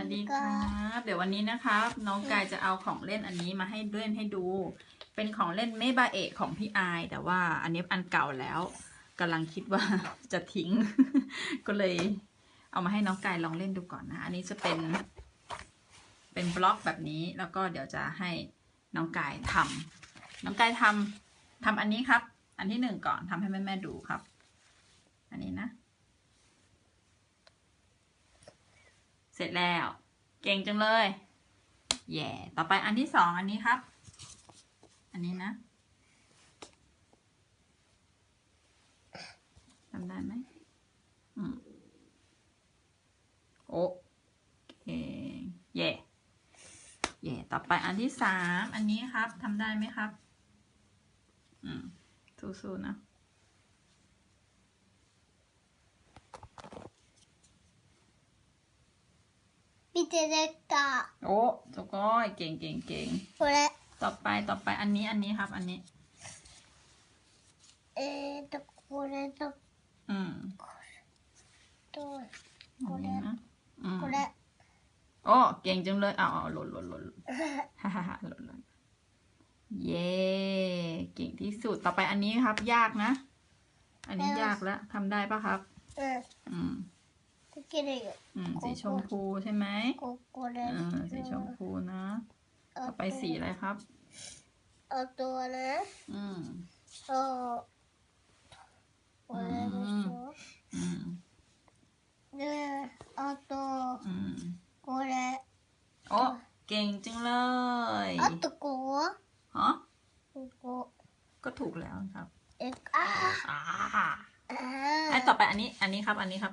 วัสดีครับเดี๋ยววันนี้นะครับ น้องกายจะเอาของเล่นอันนี้มาให้เล่นให้ดู เป็นของเล่นเมบาเอะของพี่อาย แต่ว่าอันนี้อันเก่าแล้วกำลังคิดว่าจะทิ้ง ก็เลย เอามาให้น้องกายลองเล่นดูก่อนนะ อันนี้จะเป็น เป็นบล็อกแบบนี้แล้วก็เดี๋ยวจะให้น้องกายทำน้องกายทำทำอันนี้ครับ อันที่หนึ่งก่อนทำให้แม่แม่ๆดูครับ อันนี้นะ สร็จแล้ว เก่งจังเลย แย่ต่อไปอันที่สองอันนี้ครับ อันนี้นะทำได้ไหมอืมโอเคแย่แย่ต่อไปอันที่สามอันนี้ครับทำได้ไหมครับ อืมสู้ๆนะ 見てできた โอ้สก้อยเก่งเก่งเก่ง これ ต่อไปต่อไปอันนี้อันนี้ครับ อันนี้ えーとこれと อืม と อันนี้นะอืม これ โอ้เก่งจังเลยอ้าวอ้าวหล่นหล่นหล่นฮ่าฮ่าฮ่าหล่นหล่นเย้เก่งที่สุดต่อไปอันนี้ครับ ยากนะ อันนี้ยากแล้วทำได้ปะครับ うん อืม できるよ อืมสีชมพูใช่ไหมอืาสีชมพูนะต่อไปสีอะไรครับ เอาตัวนะอืมเอาอืมอืมเอาตัวอืมこれโอ้เก่งจังเลยเอาตัวกูฮะกูก็ถูกแล้วครับเอ็กอ่าอ่าต่อไปอันนี้อันนี้ครับอันนี้ครับ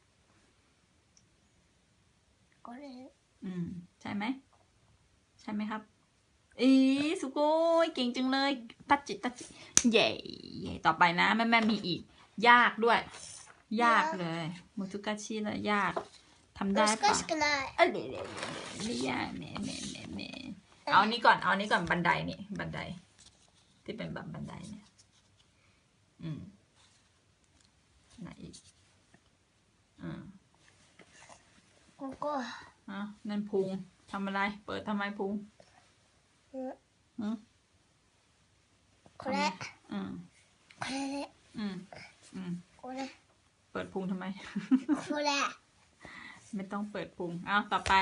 ก็เลยอืม ใช่ไหม ใช่ไหมครับ อีสุโกยเก่งจังเลย ตัดจิตตัดจิตเย่เย่ต่อไปนะ แม่แม่มีอีก ยากด้วย ยากเลยมุทุกาชิเลยยากทำได้ปะอะเดเดไม่ยากเมเมเมเมเอานี้ก่อน เอานี้ก่อนบันไดนี่บันได ที่เป็นแบบบันไดเนี่ย อืมไหนอีก อืม กูก็อะนั่นพุงทำอะไร เปิดทำไมพุงอือคนละอืมคนละอืมอืมคนละเปิดพุงทำไมคนละไม่ต้องเปิดพุงอ้าวต่อไป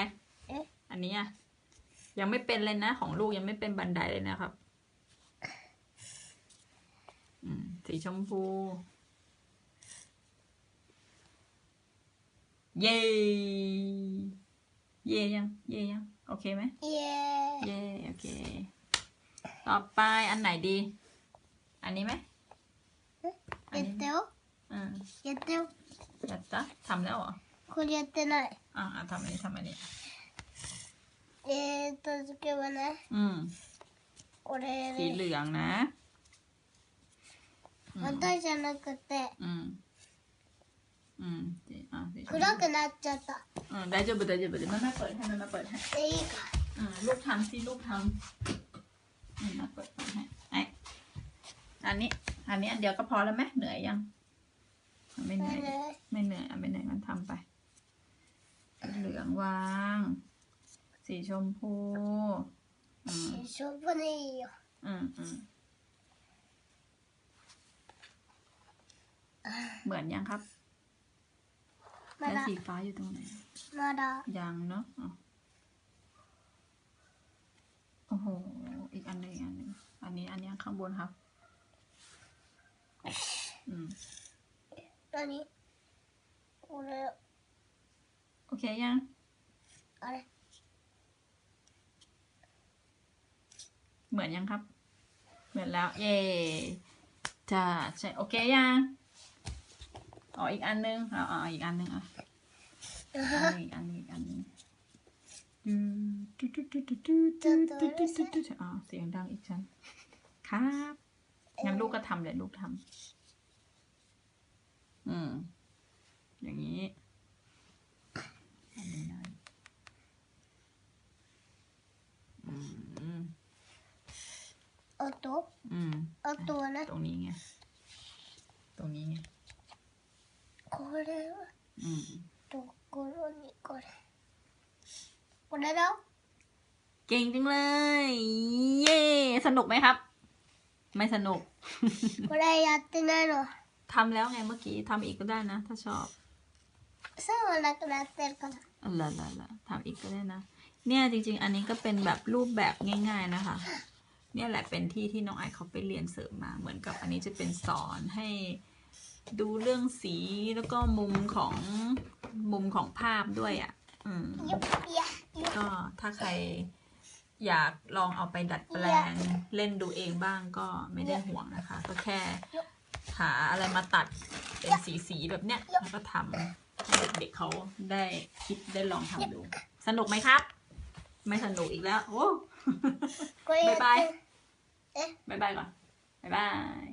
อันนี้อะยังไม่เป็นเลยนะของลูกยังไม่เป็นบันไดเลยนะครับ อืมสีชมพู เย้ เย้ยัง เย้ยัง โอเคไหม イエーイ เย้ โอเค ต่อไปอันไหนดี อันนี้ไหมอัน やっ นี้ たよ อืม やったよ อยากจะทำแล้วเหรอ これやってない อ่าทำอันนี้ทำอันนี้ えーっと次はね อืม これ สีเหลืองนะอืม またじゃなくて อืม อืมสีอ่าสีชม 暗くなっちゃった อืมได้จบได้จบเดี๋ยวแม่แม่เปิดให้แม่แม่เปิดให้ でいいか อืมลูกทำสิลูกทำอืมแม่เปิดเปิดให้ไออันนี้ อันนี้อันเดียวก็พอแล้วไหมเหนื่อยยัง ไม่เหนื่อย ね ไม่เหนื่อยอ่ะไม่เหนื่อยมันทำไปสีเหลืองวาง สีชมพู อืม 勝負でいいよ อืมอืมเหมือนยังครับ ま แล้วสีฟ้าอยู่ตรงไหน มาดายังเนาะโอ้โห อีกอันหนึ่งอันหนึ่งอันนี้ อันนี้ข้างบนครับอืมตันนี้โอเคโอเคยังอะไรเหมือนยังครับ เหมือนแล้ว เย่จะใช่โอเคยัง อ๋ออีกอันนึงอ๋ออีกอันนึงอะอีกอันนึงอีกอันนึงอ๋อเสียงดังอีกชั้นครับงั้นลูกก็ทำเลยลูกทำอืม อย่างนี้อืเอาตัวอืเอาตัวนะตรงนี้ไง これは อืม ところにこれこれだ เก่งจังเลย เย้ สนุกไหมครับ ไม่สนุก これやってないの ทำแล้วไงเมื่อกี้ทำอีกก็ได้นะ ถ้าชอบ 線はなくなってるから อะละละละทำอีกก็ได้นะ เนี่ยจริง ๆ อันนี้ก็เป็นแบบรูปแบบง่าย ๆนะคะ เนี่ยแหละเป็นที่ที่น้องไอซ์เขาไปเรียนเสริมมา เหมือนกับอันนี้จะเป็นสอนให้ ดูเรื่องสีแล้วก็มุมของมุมของภาพด้วยอะ่ะ อืมก็ถ้าใครอยากลองเอาไปดัดแปลงเล่นดูเองบ้างก็ไม่ได้ห่วงนะคะ ก็แค่หาอะไรมาตัดเป็นสีสีแบบเนี้ยแล้วก็ทำให้เด็กๆเขาได้คิดได้ลองทำดู สนุกไหมครับ ไม่สนุกอีกแล้ว โอ้บายบายบายบายก่อนบายบาย